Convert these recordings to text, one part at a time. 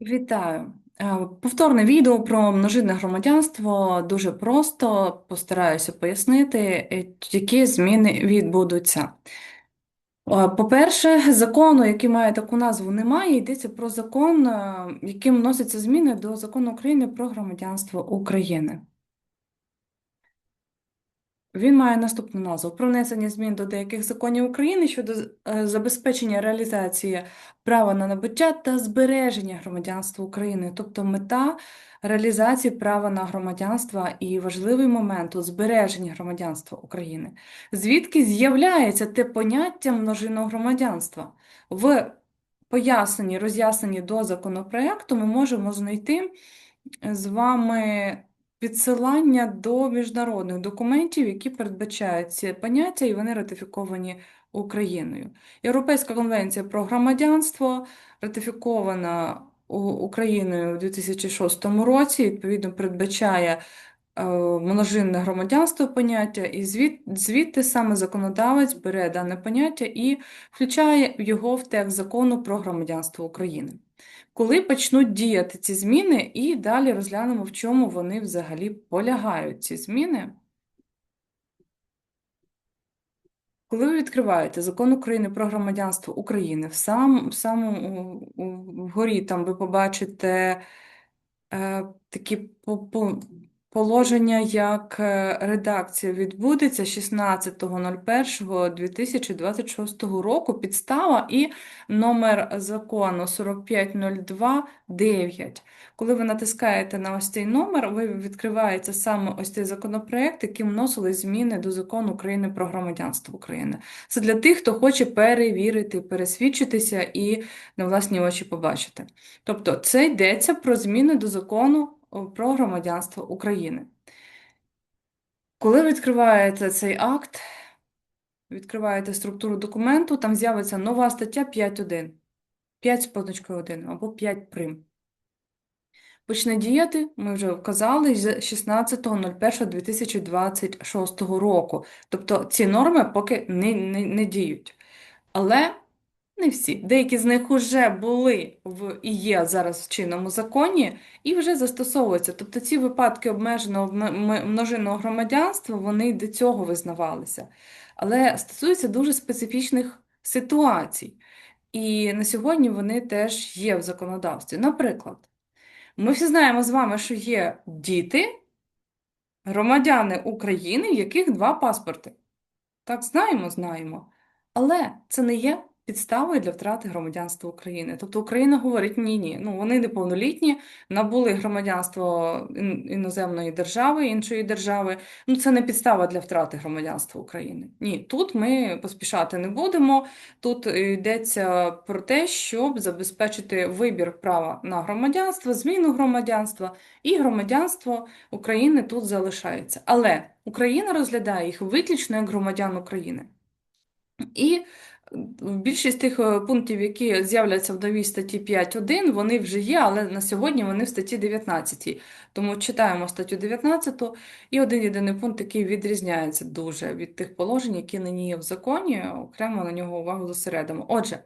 Вітаю! Е, Повторне відео про множинне громадянство дуже просто постараюся пояснити, е, які зміни відбудуться. Е, По-перше, закону, який має таку назву, немає. Йдеться про закон, яким вносяться зміни до закону України про громадянство України. Він має наступну назву: про внесення змін до деяких законів України щодо е, забезпечення реалізації права на набуття та збереження громадянства України, тобто мета реалізації права на громадянство і важливий момент у збереженні громадянства України, звідки з'являється те поняття множинного громадянства. В поясненні, роз'ясненні до законопроекту ми можемо знайти з вами відсилання до міжнародних документів, які передбачають ці поняття, і вони ратифіковані Україною. Європейська конвенція про громадянство ратифікована Україною у 2006 році, відповідно, передбачає е, множинне громадянство поняття, і звід, звідти саме законодавець бере дане поняття і включає його в текст закону про громадянство України коли почнуть діяти ці зміни, і далі розглянемо, в чому вони взагалі полягають, ці зміни. Коли ви відкриваєте Закон України про громадянство України, в сам, самому вгорі там ви побачите е, такі по, по, положення, як е, редакція відбудеться 16.01.2026 року, підстава і номер закону 4502.9. Коли ви натискаєте на ось цей номер, ви відкривається саме ось цей законопроект, яким вносили зміни до закону України про громадянство України. Це для тих, хто хоче перевірити, пересвідчитися і на власні очі побачити. Тобто, це йдеться про зміни до закону про громадянство України. Коли відкриваєте цей акт, відкриваєте структуру документу, там з'явиться нова стаття 5.1, 5 з позначкою 1 або 5 прим. Почне діяти, ми вже вказали, з 16.01.2026 року. Тобто ці норми поки не, не, не діють. Але не всі. Деякі з них вже були в і є зараз в чинному законі і вже застосовуються. Тобто ці випадки обмеженого множинного громадянства, вони до цього визнавалися. Але стосуються дуже специфічних ситуацій. І на сьогодні вони теж є в законодавстві. Наприклад, ми всі знаємо з вами, що є діти, громадяни України, в яких два паспорти. Так, знаємо, знаємо. Але це не є підставою для втрати громадянства України. Тобто Україна говорить ні-ні. Ну, вони неповнолітні, набули громадянство іноземної держави, іншої держави. Ну, це не підстава для втрати громадянства України. Ні, тут ми поспішати не будемо. Тут йдеться про те, щоб забезпечити вибір права на громадянство, зміну громадянства, і громадянство України тут залишається. Але Україна розглядає їх виключно як громадян України. І більшість тих е, пунктів, які з'являться в новій статті 5.1, вони вже є, але на сьогодні вони в статті 19. Тому читаємо статтю 19 і один єдиний пункт, який відрізняється дуже від тих положень, які нині є в законі, окремо на нього увагу зосередимо. Отже,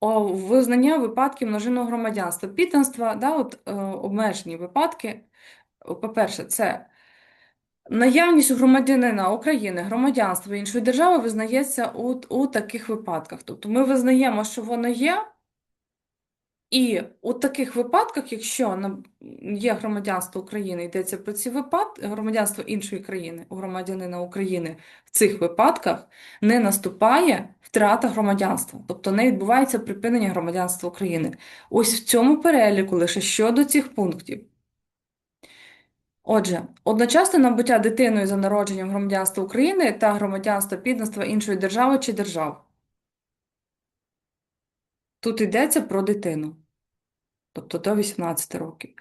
визнання випадків множинного громадянства, підданства, да, от, е, обмежені випадки. По-перше, це Наявність у громадянина України громадянства іншої держави визнається у, у таких випадках. Тобто ми визнаємо, що воно є, і у таких випадках, якщо є громадянство України, йдеться про ці випадки, громадянство іншої країни у громадянина України в цих випадках не наступає втрата громадянства, тобто не відбувається припинення громадянства України. Ось в цьому переліку лише щодо цих пунктів. Отже, одночасне набуття дитиною за народженням громадянства України та громадянства підданства іншої держави чи держав. Тут йдеться про дитину, тобто до 18 років.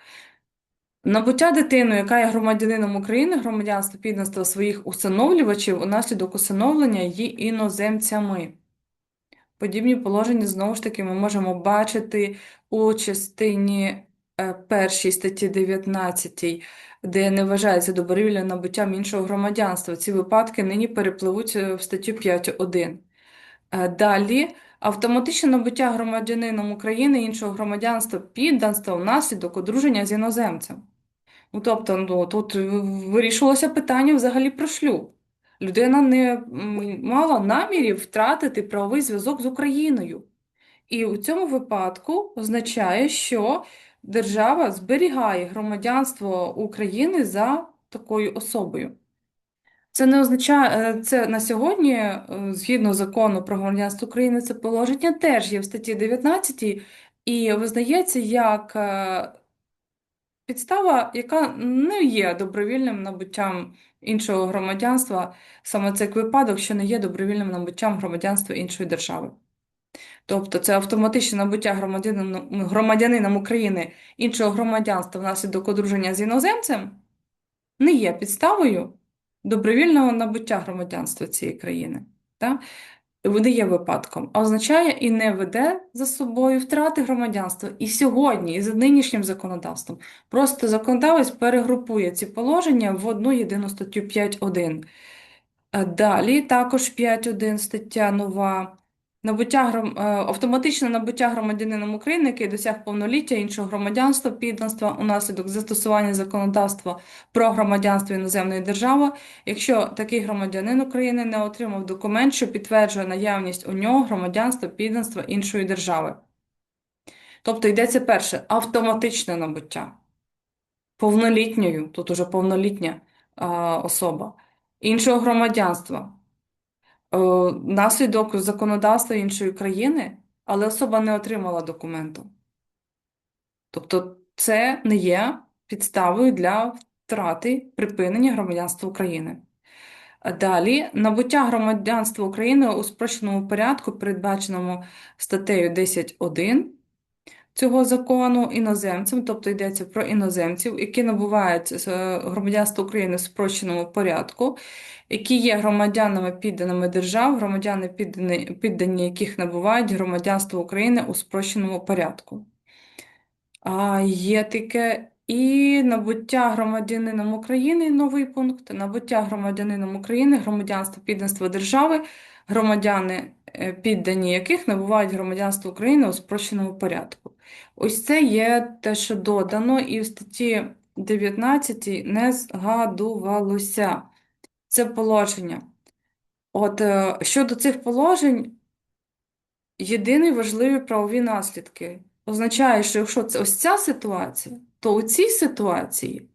Набуття дитиною, яка є громадянином України, громадянства підданства своїх усиновлювачів унаслідок усиновлення її іноземцями. Подібні положення, знову ж таки, ми можемо бачити у частині першій статті 19, де не вважається добровільним набуттям іншого громадянства. Ці випадки нині перепливуть е, в статтю 5.1. Е, Далі Автоматичне набуття громадянином України іншого громадянства підданства внаслідок одруження з іноземцем. Ну, тобто, ну, тут вирішувалося питання взагалі про шлюб. Людина не мала намірів втратити правовий зв'язок з Україною. І у цьому випадку означає, що держава зберігає громадянство України за такою особою. Це не означає, е, це на сьогодні, е, згідно закону про громадянство України, це положення теж є в статті 19 і визнається як е, підстава, яка не є добровільним набуттям іншого громадянства, саме цей випадок, що не є добровільним набуттям громадянства іншої держави. Тобто це автоматичне набуття громадянином, громадянином України іншого громадянства внаслідок одруження з іноземцем не є підставою добровільного набуття громадянства цієї країни. Так? Не є випадком, а означає і не веде за собою втрати громадянства. І сьогодні, і за нинішнім законодавством, просто законодавець перегрупує ці положення в одну єдину статтю 5.1. Е, Далі також 5.1 стаття нова. Набуття гром... е, автоматичне набуття громадянином України, який досяг повноліття іншого громадянства, підданства унаслідок застосування законодавства про громадянство іноземної держави, якщо такий громадянин України не отримав документ, що підтверджує наявність у нього громадянства підданства іншої держави. Тобто йдеться перше автоматичне набуття. Повнолітньою, тут уже повнолітня е, особа, іншого громадянства е, наслідок законодавства іншої країни, але особа не отримала документу. Тобто це не є підставою для втрати припинення громадянства України. Далі набуття громадянства України у спрощеному порядку, передбаченому статтею 10.1 цього закону іноземцям, тобто йдеться про іноземців, які набувають е, громадянство України в спрощеному порядку, які є громадянами підданими держав, громадяни піддані, піддані яких набувають громадянство України у спрощеному порядку. А є таке і набуття громадянином України, новий пункт, набуття громадянином України, громадянство підданства держави, громадяни, е, піддані яких набувають громадянство України у спрощеному порядку. Ось це є те, що додано, і в статті 19 не згадувалося це положення. От е, щодо цих положень, єдині важливі правові наслідки. Означає, що якщо це ось ця ситуація, то у цій ситуації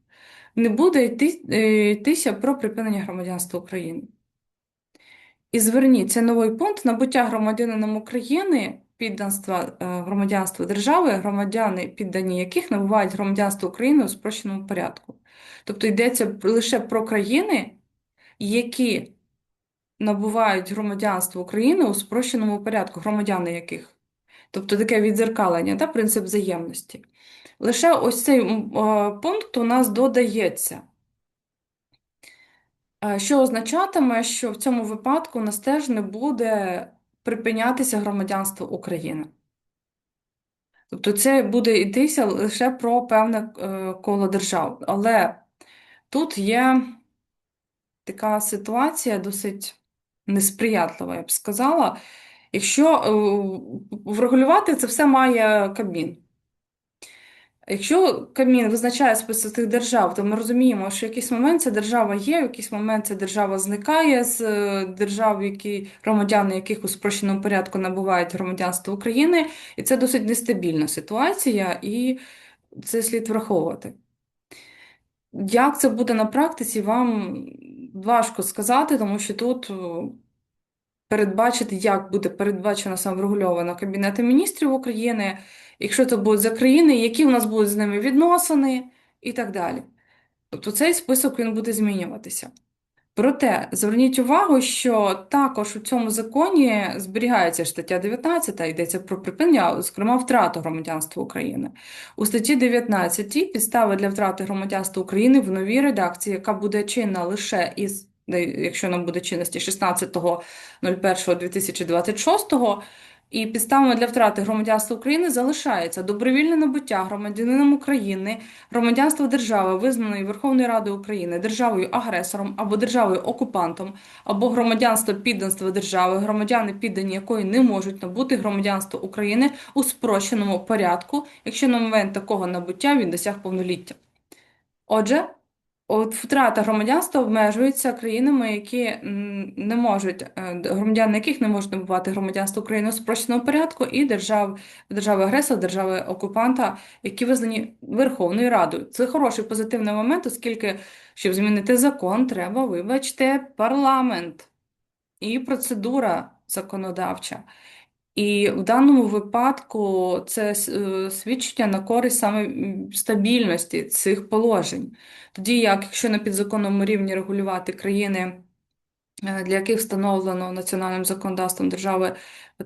не буде йти, е, йтися про припинення громадянства України. І зверніть, це новий пункт набуття громадянином України, підданства е, громадянства держави, громадяни, піддані яких набувають громадянство України у спрощеному порядку. Тобто йдеться лише про країни, які набувають громадянство України у спрощеному порядку, громадяни яких. Тобто таке відзеркалення, та, принцип взаємності. Лише ось цей е, пункт у нас додається, що означатиме, що в цьому випадку у нас теж не буде припинятися громадянство України. Тобто це буде йтися лише про певне е, коло держав. Але тут є така ситуація досить несприятлива, я б сказала. Якщо е, врегулювати це все має Кабмін. Якщо Кабмін визначає список держав, то ми розуміємо, що в якийсь момент ця держава є, в якийсь момент ця держава зникає з е, держав, які громадяни яких у спрощеному порядку набувають громадянство України, і це досить нестабільна ситуація, і це слід враховувати. Як це буде на практиці, вам важко сказати, тому що тут е, передбачити, як буде передбачено самоврегульовано Кабінетом міністрів України, якщо це будуть за країни, які у нас будуть з ними відносини і так далі. Тобто цей список він буде змінюватися. Проте зверніть увагу, що також у цьому законі зберігається стаття 19, йдеться про припинення, зокрема, втрату громадянства України. У статті 19 підстави для втрати громадянства України в новій редакції, яка буде чинна лише із, якщо нам буде чинності 16.01.2026, І підставами для втрати громадянства України залишається добровільне набуття громадянином України, громадянство держави, визнаної Верховною Радою України, державою агресором або державою окупантом, або громадянство підданства держави, громадяни піддані якої не можуть набути громадянство України у спрощеному порядку, якщо на момент такого набуття він досяг повноліття. Отже, От втрата громадянства обмежується країнами, які не можуть, е, громадяни яких не можуть набувати громадянство України у спрощеному порядку, і держав, держави агресора, держави окупанта, які визнані Верховною Радою. Це хороший позитивний момент, оскільки, щоб змінити закон, треба, вибачте, парламент і процедура законодавча. І в даному випадку це е, свідчення на користь саме стабільності цих положень. Тоді як, якщо на підзаконному рівні регулювати країни, е, для яких встановлено національним законодавством держави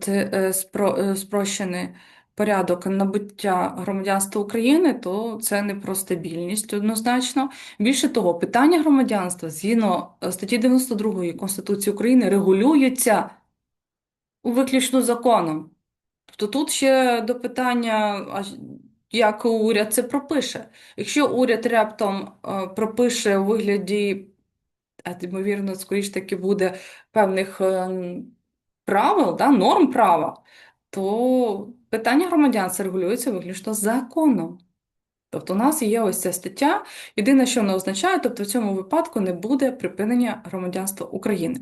це е, спрощений порядок набуття громадянства України, то це не про стабільність однозначно. Більше того, питання громадянства згідно статті 92 Конституції України регулюються виключно законом. Тобто тут ще до питання, як уряд це пропише. Якщо уряд раптом е, пропише у вигляді, а ймовірно, скоріш таки буде певних е, правил, да, норм права, то питання громадянства регулюється виключно законом. Тобто у нас є ось ця стаття. Єдине, що вона означає, тобто в цьому випадку не буде припинення громадянства України.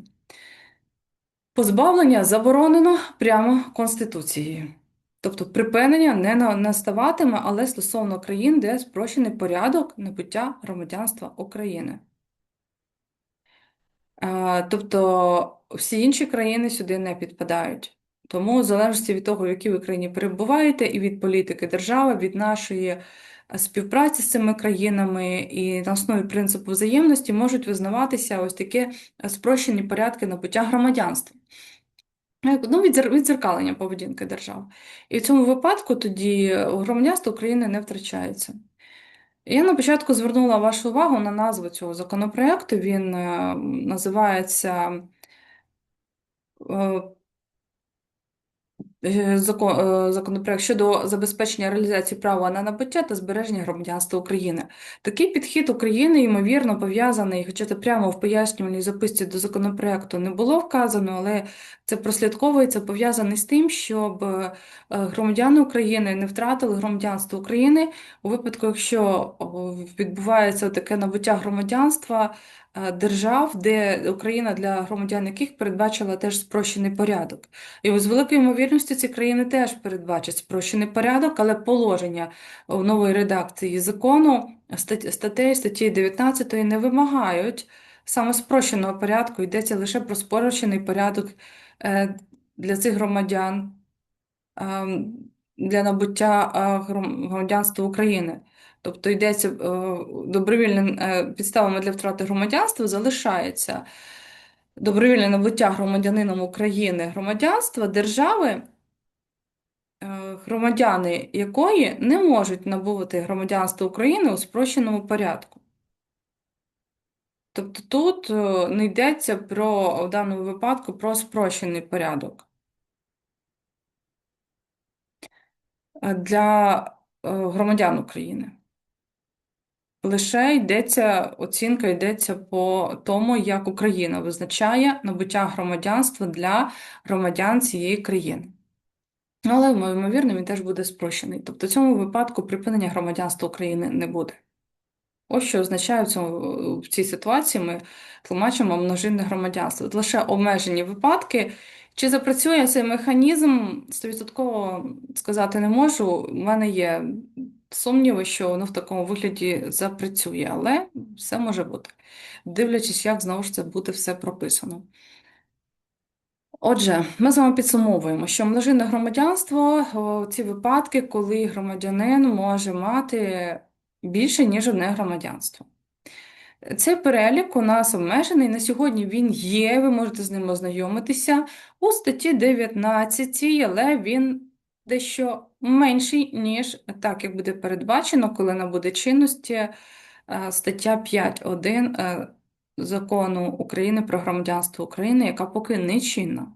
Позбавлення заборонено прямо Конституцією. Тобто припинення не наставатиме, але стосовно країн, де спрощений порядок набуття громадянства України. Тобто всі інші країни сюди не підпадають. Тому, в залежності від того, в якій ви країні перебуваєте, і від політики держави, від нашої е, співпраці з цими країнами і на основі принципу взаємності можуть визнаватися ось такі е, спрощені порядки набуття громадянства. Ну, відзеркалення поведінки держав. І в цьому випадку тоді громадянство України не втрачається. Я на початку звернула вашу увагу на назву цього законопроекту. Він е, називається е, закон, е, законопроект щодо забезпечення реалізації права на набуття та збереження громадянства України. Такий підхід України, ймовірно, пов'язаний, хоча це прямо в пояснювальній записці до законопроекту не було вказано, але це прослідковується пов'язаний з тим, щоб е, громадяни України не втратили громадянство України у випадку, якщо відбувається таке набуття громадянства. Держав, де Україна для громадян яких передбачила теж спрощений порядок. І з великою ймовірністю ці країни теж передбачать спрощений порядок, але положення в нової редакції закону статей статті 19 не вимагають саме спрощеного порядку, йдеться лише про спрощений порядок е, для цих громадян ем, для набуття е, громадянства України. Тобто йдеться е, добровільним підставами для втрати громадянства залишається добровільне набуття громадянином України громадянства держави, е, громадяни якої не можуть набувати громадянство України у спрощеному порядку. Тобто тут е, не йдеться про в даному випадку про спрощений порядок. Е, для громадян України. Лише йдеться оцінка йдеться по тому, як Україна визначає набуття громадянства для громадян цієї країни. Але, ймовірно, він теж буде спрощений. Тобто, в цьому випадку припинення громадянства України не буде. Ось що означає в, цьому, в цій ситуації ми тлумачимо множинне громадянство. Лише обмежені випадки. Чи запрацює цей механізм, 100% сказати не можу. У мене є сумніви, що воно в такому вигляді запрацює, але все може бути, дивлячись, як знову ж це буде все прописано. Отже, ми з вами підсумовуємо, що множинне громадянство ці випадки, коли громадянин може мати більше, ніж одне громадянство. Цей перелік у нас обмежений. На сьогодні він є, ви можете з ним ознайомитися у статті 19, але він дещо менший, ніж так, як буде передбачено, коли набуде чинності е, стаття 5.1 е, закону України про громадянство України, яка поки не чинна.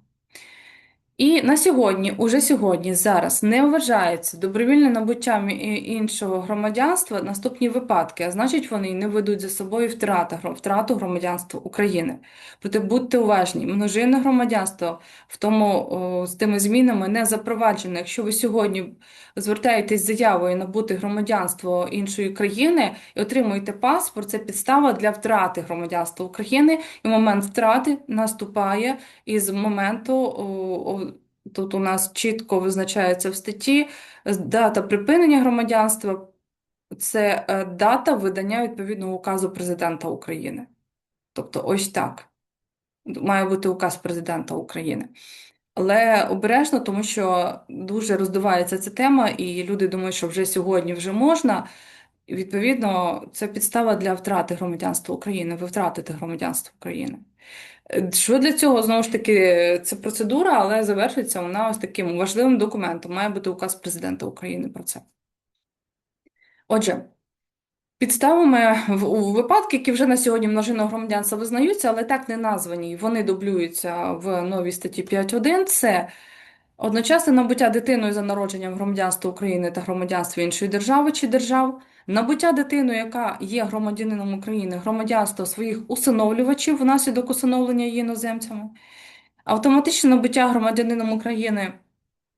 І на сьогодні, уже сьогодні, зараз не вважається добровільним набуттям іншого громадянства наступні випадки, а значить, вони не ведуть за собою втрату, втрату громадянства України. Проте будьте уважні, множинне громадянство в тому з тими змінами не запроваджено. Якщо ви сьогодні звертаєтесь з заявою набути громадянство іншої країни і отримуєте паспорт, це підстава для втрати громадянства України, і момент втрати наступає із моменту. Тут у нас чітко визначається в статті дата припинення громадянства це е, дата видання відповідного указу президента України. Тобто, ось так. Має бути указ президента України. Але обережно, тому що дуже роздувається ця тема, і люди думають, що вже сьогодні вже можна. Відповідно, це підстава для втрати громадянства України. Ви втратите громадянство України. Що для цього знову ж таки це процедура, але завершиться вона ось таким важливим документом. Має бути указ президента України про це. Отже, підставами у випадки, які вже на сьогодні множинного громадянства визнаються, але так не названі, вони дублюються в новій статті 5.1, це одночасне набуття дитиною за народженням громадянства України та громадянства іншої держави чи держав, набуття дитиною, яка є громадянином України, громадянства своїх усиновлювачів внаслідок усиновлення її іноземцями, автоматичне набуття громадянином України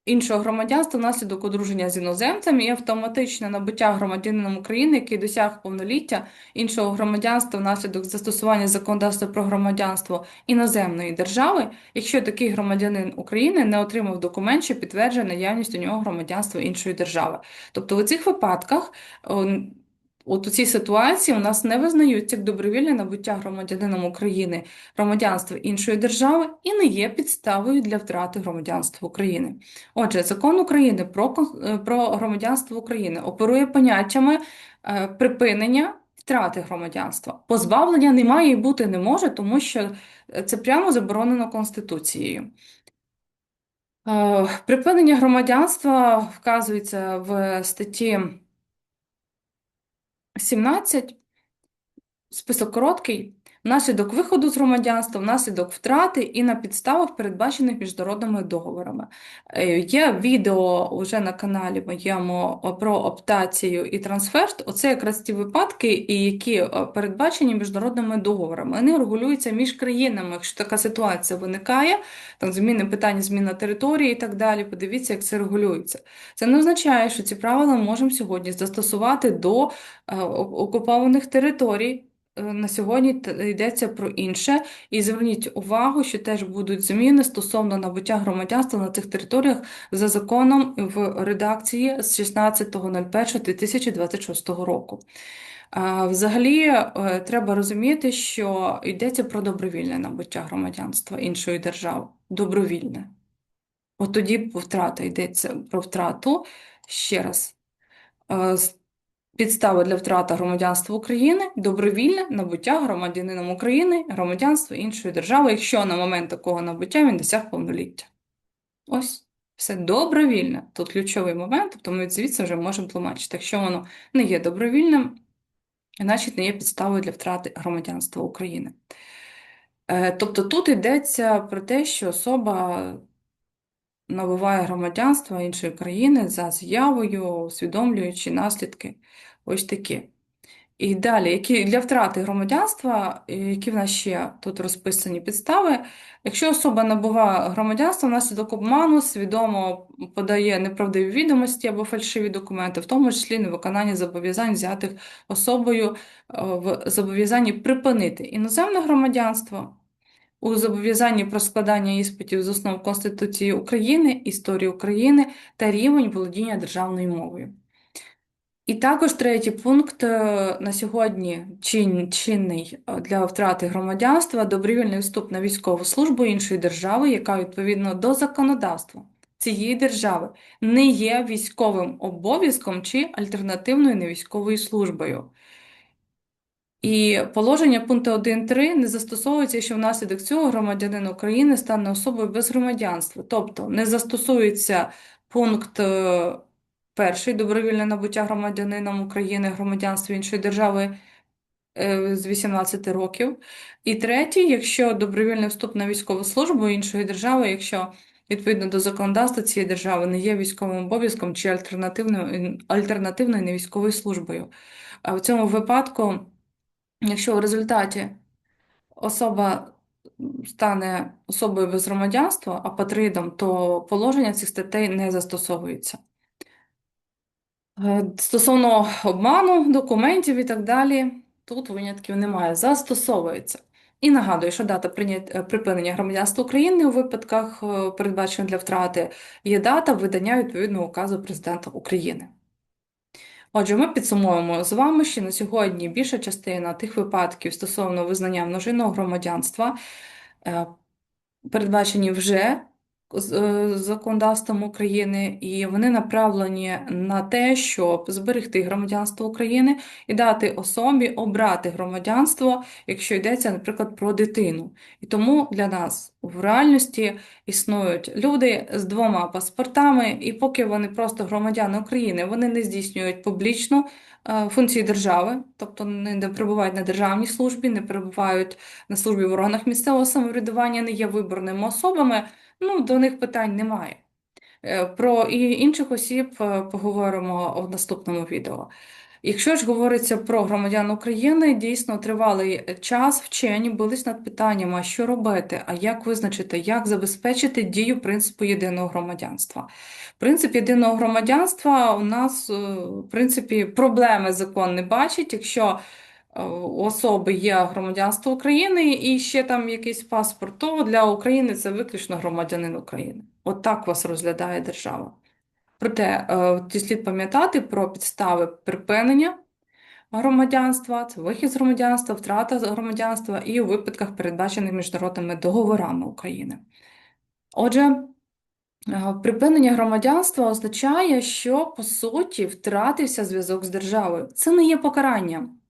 іншого громадянства внаслідок одруження з іноземцем і автоматичне набуття громадянином України, який досяг повноліття іншого громадянства внаслідок застосування законодавства про громадянство іноземної держави, якщо такий громадянин України не отримав документ, що підтверджує наявність у нього громадянства іншої держави. Тобто у цих випадках. От у цій ситуації у нас не визнаються як добровільне набуття громадянином України громадянства іншої держави і не є підставою для втрати громадянства України. Отже, закон України про, е, про громадянство України оперує поняттями е, припинення втрати громадянства. Позбавлення немає і бути не може, тому що е, це прямо заборонено Конституцією. Припинення громадянства вказується в статті 17, список короткий, внаслідок виходу з громадянства, внаслідок втрати і на підставах, передбачених міжнародними договорами. Е, Є відео вже на каналі моєму про оптацію і трансфер. Оце якраз ті випадки, які е, передбачені міжнародними договорами. Вони регулюються між країнами. Якщо така ситуація виникає, там зміни питання, зміна території і так далі. Подивіться, як це регулюється. Це не означає, що ці правила можемо сьогодні застосувати до е, окупованих територій. Е, На сьогодні йдеться про інше, і зверніть увагу, що теж будуть зміни стосовно набуття громадянства на цих територіях за законом в редакції з 16.01.2026 року. Взагалі, е, треба розуміти, що йдеться про добровільне набуття громадянства іншої держави. Добровільне. От тоді втрата йдеться про втрату. Ще раз. Підстави для втрати громадянства України добровільне набуття громадянином України громадянства іншої держави, якщо на момент такого набуття він досяг повноліття. Ось, все добровільне. Тут ключовий момент, тобто ми звідси вже можемо тлумачити. Якщо воно не є добровільним, значить не є підставою для втрати громадянства України. Е, Тобто тут йдеться про те, що особа набуває громадянство іншої країни за заявою, усвідомлюючи наслідки. Ось такі. І далі, які для втрати громадянства, е, які в нас ще тут розписані підстави, якщо особа набуває громадянство внаслідок обману, свідомо подає неправдиві відомості або фальшиві документи, в тому числі невиконання зобов'язань, взятих особою е, в зобов'язанні припинити іноземне громадянство, у зобов'язанні про складання іспитів з основ Конституції України, історії України та рівень володіння державною мовою. І також третій пункт е, на сьогодні чин- чинний е, для втрати громадянства добровільний вступ на військову службу іншої держави, яка відповідно до законодавства цієї держави не є військовим обов'язком чи альтернативною невійськовою службою. І положення пункту 1.3 не застосовується, якщо внаслідок цього громадянин України стане особою без громадянства. Тобто не застосується пункт е, перший добровільне набуття громадянином України громадянства іншої держави е, з 18 років. І третій, якщо добровільний вступ на військову службу іншої держави, якщо відповідно до законодавства цієї держави не є військовим обов'язком чи альтернативною альтернативною невійськовою службою. А в цьому випадку, якщо в результаті особа стане особою без громадянства, апатридом, то положення цих статей не застосовується. Е, Стосовно обману, документів і так далі, тут винятків немає, застосовується. І нагадую, що дата е, припинення громадянства України у випадках, е, передбачених для втрати, є дата видання відповідного указу Президента України. Отже, ми підсумуємо з вами, що на сьогодні більша частина тих випадків стосовно визнання множинного громадянства е, передбачені вже законодавством України, і вони направлені на те, щоб зберегти громадянство України і дати особі обрати громадянство, якщо йдеться, наприклад, про дитину. І тому для нас в реальності існують люди з двома паспортами, і поки вони просто громадяни України, вони не здійснюють публічно е, функції держави, тобто не перебувають на державній службі, не перебувають на службі в органах місцевого самоврядування, не є виборними особами, ну, до них питань немає. Е, Про інших осіб е, поговоримо в наступному відео. Якщо ж говориться про громадян України, дійсно тривалий час вчені бились над питанням, а що робити, а як визначити, як забезпечити дію принципу єдиного громадянства. Принцип єдиного громадянства у нас, е, в принципі, проблеми закон не бачить, якщо у особи є громадянство України і ще там якийсь паспорт, то для України це виключно громадянин України. От так вас розглядає держава. Проте е, слід пам'ятати про підстави припинення громадянства, це вихід з громадянства, втрата громадянства і у випадках, передбачених міжнародними договорами України. Отже, е, припинення громадянства означає, що по суті втратився зв'язок з державою. Це не є покаранням.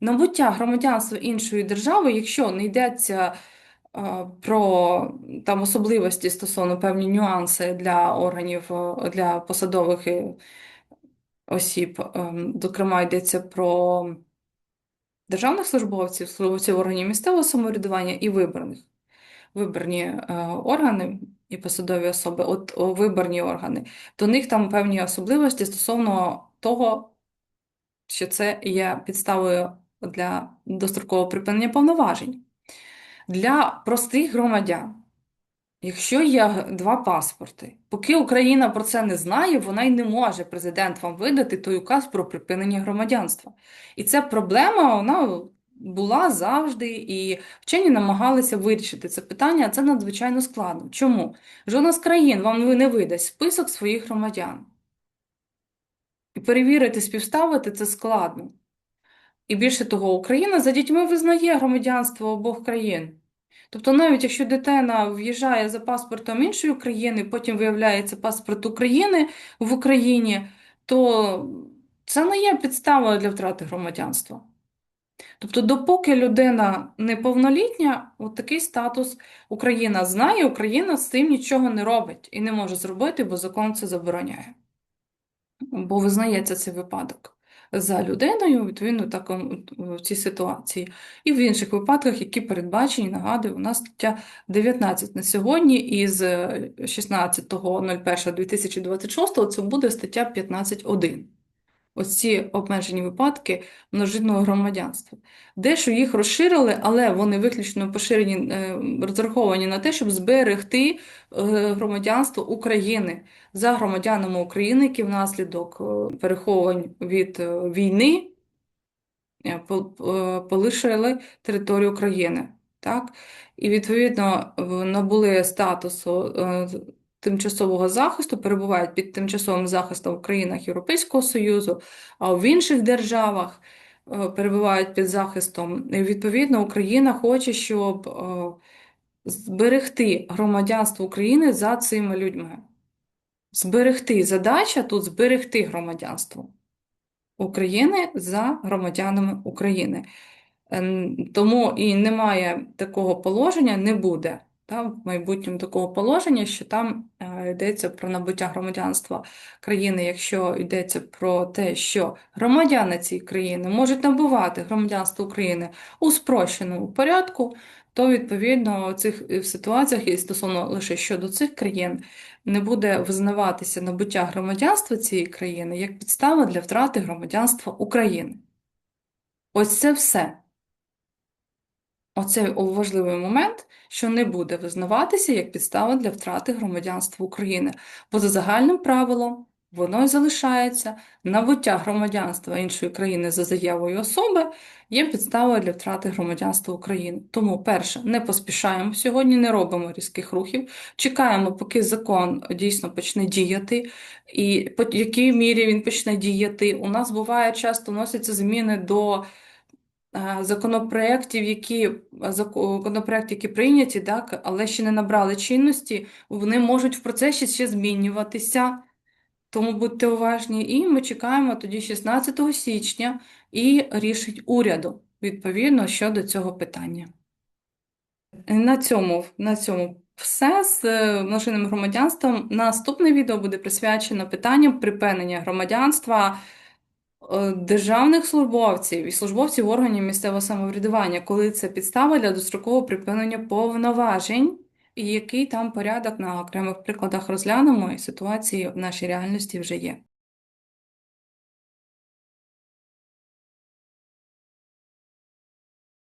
Набуття громадянства іншої держави, якщо не йдеться е, про там особливості стосовно певні нюанси для органів, е, для посадових осіб, ем, зокрема, йдеться про державних службовців, службовців органів місцевого самоврядування і виборних. Виборні е, органи і посадові особи, от виборні органи, до них там певні особливості стосовно того, що це є підставою для дострокового припинення повноважень. Для простих громадян, якщо є два паспорти, поки Україна про це не знає, вона й не може президент вам видати той указ про припинення громадянства. І ця проблема, вона була завжди, і вчені намагалися вирішити це питання, а це надзвичайно складно. Чому? Жодна з країн вам не видасть список своїх громадян. І перевірити, співставити це складно. І більше того, Україна за дітьми визнає громадянство обох країн. Тобто, навіть якщо дитина в'їжджає за паспортом іншої країни, потім виявляється паспорт України в Україні, то це не є підставою для втрати громадянства. Тобто, допоки людина неповнолітня, от такий статус Україна знає, Україна з цим нічого не робить і не може зробити, бо закон це забороняє. Бо визнається цей випадок за людиною, відповідно, так в цій ситуації. І в інших випадках, які передбачені, нагадую, у нас стаття 19 на сьогодні, із з 16.01.2026 це буде стаття 15.1. Ось ці обмежені випадки множинного громадянства. Дещо їх розширили, але вони виключно поширені, е, розраховані на те, щоб зберегти е, громадянство України за громадянами України, які внаслідок е, переховувань від війни пол- полишили територію України. Так? І відповідно набули статусу тимчасового захисту, перебувають під тимчасовим захистом в країнах Європейського Союзу, а в інших державах е, перебувають під захистом. І відповідно Україна хоче, щоб е, зберегти громадянство України за цими людьми. Зберегти задача тут зберегти громадянство України за громадянами України. Ем, Тому і немає такого положення, не буде та, в майбутньому такого положення, що там е, йдеться про набуття громадянства країни, якщо йдеться про те, що громадяни цієї країни можуть набувати громадянство України у спрощеному порядку, то відповідно в цих в ситуаціях і стосовно лише щодо цих країн не буде визнаватися набуття громадянства цієї країни як підстава для втрати громадянства України. Ось це все. Оце важливий момент, що не буде визнаватися як підстава для втрати громадянства України, бо за загальним правилом воно й залишається набуття громадянства іншої країни за заявою особи є підставою для втрати громадянства України. Тому, перше, не поспішаємо сьогодні, не робимо різких рухів, чекаємо, поки закон дійсно почне діяти, і по якій мірі він почне діяти. У нас буває часто вносяться зміни до законопроєктів, які законопроекти, які прийняті, так, але ще не набрали чинності, вони можуть в процесі ще змінюватися. Тому будьте уважні, і ми чекаємо тоді 16 січня і рішень уряду відповідно щодо цього питання. На цьому, на цьому все з е, множинним громадянством. Наступне відео буде присвячено питанням припинення громадянства е, державних службовців і службовців органів місцевого самоврядування, коли це підстава для дострокового припинення повноважень, і який там порядок на окремих прикладах розглянемо, і ситуації в нашій реальності вже є.